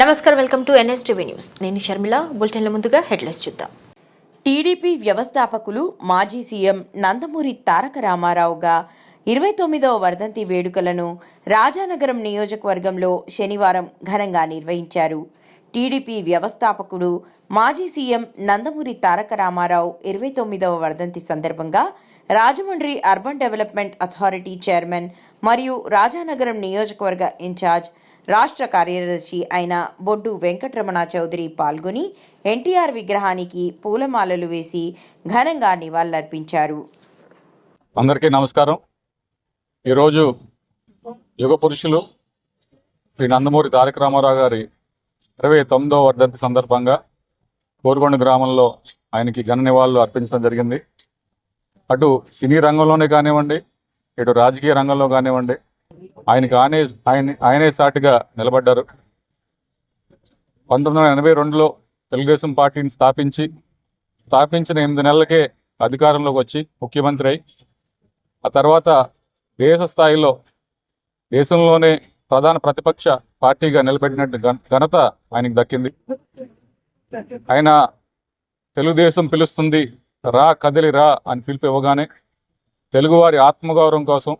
నమస్కారం welcome to NSTV news. నేను షర్మిల. బులెటిన్ల ముందుగా హెడ్లైన్స్ చూద్దాం. టీడీపీ వ్యవస్థాపకులు మాజీ సీఎం నందమూరి తారక రామారావుగా ఇరవై తొమ్మిదవ వర్ధంతి వేడుకలను రాజానగరం నియోజకవర్గంలో శనివారం ఘనంగా నిర్వహించారు. టీడీపీ వ్యవస్థాపకుడు మాజీ సీఎం నందమూరి తారక రామారావు ఇరవై తొమ్మిదవ వర్ధంతి సందర్భంగా Rajahmundry urban development authority chairman మరియు రాజానగరం నియోజకవర్గ ఇన్ఛార్జ్ రాష్ట్ర కార్యదర్శి అయిన బొడ్డు వెంకటరమణ చౌదరి పాల్గొని ఎన్టీఆర్ విగ్రహానికి పూలమాలలు వేసి ఘనంగా నివాళులర్పించారు. అందరికీ నమస్కారం. ఈరోజు యుగ పురుషులు శ్రీ నందమూరి తారక రామారావు గారి ఇరవై తొమ్మిదవ వర్ధంతి సందర్భంగా కోరుకొండ గ్రామంలో ఆయనకి ఘన నివాళులు అర్పించడం జరిగింది. అటు సినీ రంగంలోనే కానివ్వండి ఇటు రాజకీయ రంగంలో కానివ్వండి ఆయనకి ఆనే ఆయన ఆయనే సాటిగా నిలబడ్డారు. పంతొమ్మిది వందల ఎనభై రెండులో తెలుగుదేశం పార్టీని స్థాపించి స్థాపించిన ఎనిమిది నెలలకే అధికారంలోకి వచ్చి ముఖ్యమంత్రి అయి ఆ తర్వాత దేశ స్థాయిలో దేశంలోనే ప్రధాన ప్రతిపక్ష పార్టీగా నిలబెట్టినట్టు ఘనత ఆయనకు దక్కింది. ఆయన తెలుగుదేశం పిలుస్తుంది రా కదిలి రా అని పిలుపు ఇవ్వగానే తెలుగువారి ఆత్మగౌరవం కోసం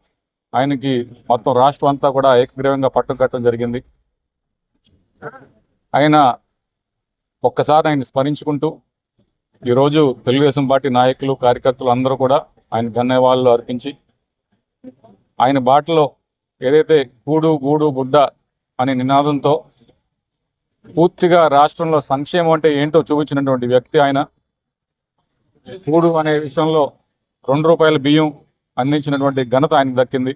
ఆయనకి మొత్తం రాష్ట్రం అంతా కూడా ఏకగ్రీవంగా పట్టుకట్టడం జరిగింది. ఆయన ఒక్కసారి ఆయన స్మరించుకుంటూ ఈరోజు తెలుగుదేశం పార్టీ నాయకులు కార్యకర్తలు అందరూ కూడా ఆయన ధన్యవాదాలు అర్పించి ఆయన బాటలో ఏదైతే గూడు గూడు గుడ్డ అనే నినాదంతో పూర్తిగా రాష్ట్రంలో సంక్షేమం అంటే ఏంటో చూపించినటువంటి వ్యక్తి ఆయన. కూడు అనే విషయంలో రెండు రూపాయల బియ్యం అందించినటువంటి ఘనత ఆయనకు దక్కింది.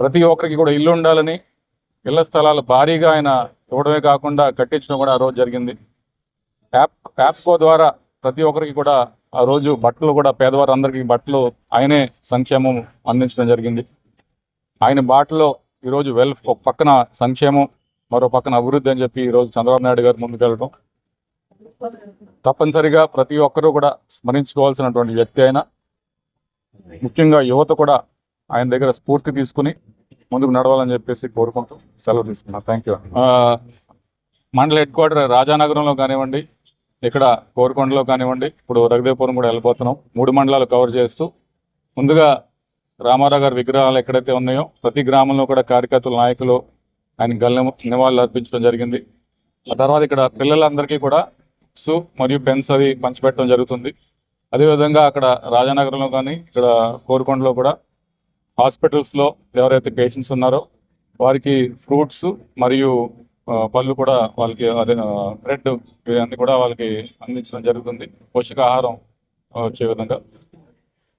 ప్రతి ఒక్కరికి కూడా ఇల్లు ఉండాలని ఇళ్ళ స్థలాలు భారీగా ఆయన ఇవ్వడమే కాకుండా కట్టించడం కూడా ఆ రోజు జరిగింది. యాప్ యాప్కో ద్వారా ప్రతి ఒక్కరికి కూడా ఆ రోజు బట్టలు కూడా పేదవారు అందరికీ బట్టలు ఆయనే సంక్షేమం అందించడం జరిగింది. ఆయన బాటలో ఈరోజు వెల్ ఒక పక్కన సంక్షేమం మరో పక్కన అభివృద్ధి అని చెప్పి ఈరోజు చంద్రబాబు నాయుడు గారు ముందుకెళ్ళడం. తప్పనిసరిగా ప్రతి ఒక్కరూ కూడా స్మరించుకోవాల్సినటువంటి వ్యక్తి అయినా ముఖ్యంగా యువత కూడా ఆయన దగ్గర స్ఫూర్తి తీసుకుని ముందుకు నడవాలని చెప్పేసి కోరుకుంటూ సెలవు తీసుకున్నాను. థ్యాంక్ యూ మండల హెడ్ క్వార్టర్ రాజానగరంలో కానివ్వండి ఇక్కడ కోరుకొండలో కానివ్వండి ఇప్పుడు రఘుదేవపురం కూడా వెళ్ళిపోతున్నాం మూడు మండలాలు కవర్ చేస్తూ ముందుగా రామారావు గారి విగ్రహాలు ఎక్కడైతే ఉన్నాయో ప్రతి గ్రామంలో కూడా కార్యకర్తల నాయకులు ఆయన గల్ల నివాళులు అర్పించడం జరిగింది. ఆ తర్వాత ఇక్కడ పిల్లలందరికీ కూడా సూప్ మరియు పెన్స్ అది పంచిపెట్టడం జరుగుతుంది. అదేవిధంగా అక్కడ రాజానగరంలో కానీ ఇక్కడ కోరుకొండలో కూడా హాస్పిటల్స్లో ఎవరైతే పేషెంట్స్ ఉన్నారో వారికి ఫ్రూట్స్ మరియు పళ్ళు కూడా వాళ్ళకి అదే బ్రెడ్ ఇవన్నీ కూడా వాళ్ళకి అందించడం జరుగుతుంది. పోషకాహారం వచ్చే విధంగా.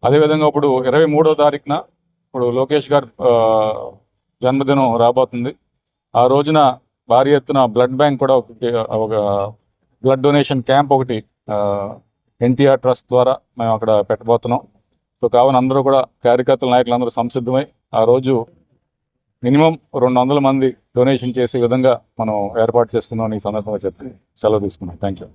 అదేవిధంగా ఇప్పుడు ఇరవై మూడో తారీఖున ఇప్పుడు లోకేష్ గారు ఆ, జన్మదినం రాబోతుంది. ఆ రోజున భారీ ఎత్తున బ్లడ్ బ్యాంక్ కూడా ఒక బ్లడ్ డొనేషన్ క్యాంప్ ఒకటి ఎన్టీఆర్ ట్రస్ట్ ద్వారా మేము అక్కడ పెట్టబోతున్నాం. సో కావున అందరూ కూడా కార్యకర్తల నాయకులు అందరూ సంసిద్ధమై ఆ రోజు మినిమం రెండు వందల మంది డొనేషన్ చేసే విధంగా మనం ఏర్పాటు చేసుకుందాం ఈ సందర్భంగా చెప్పి సెలవు తీసుకున్నాం. Thank you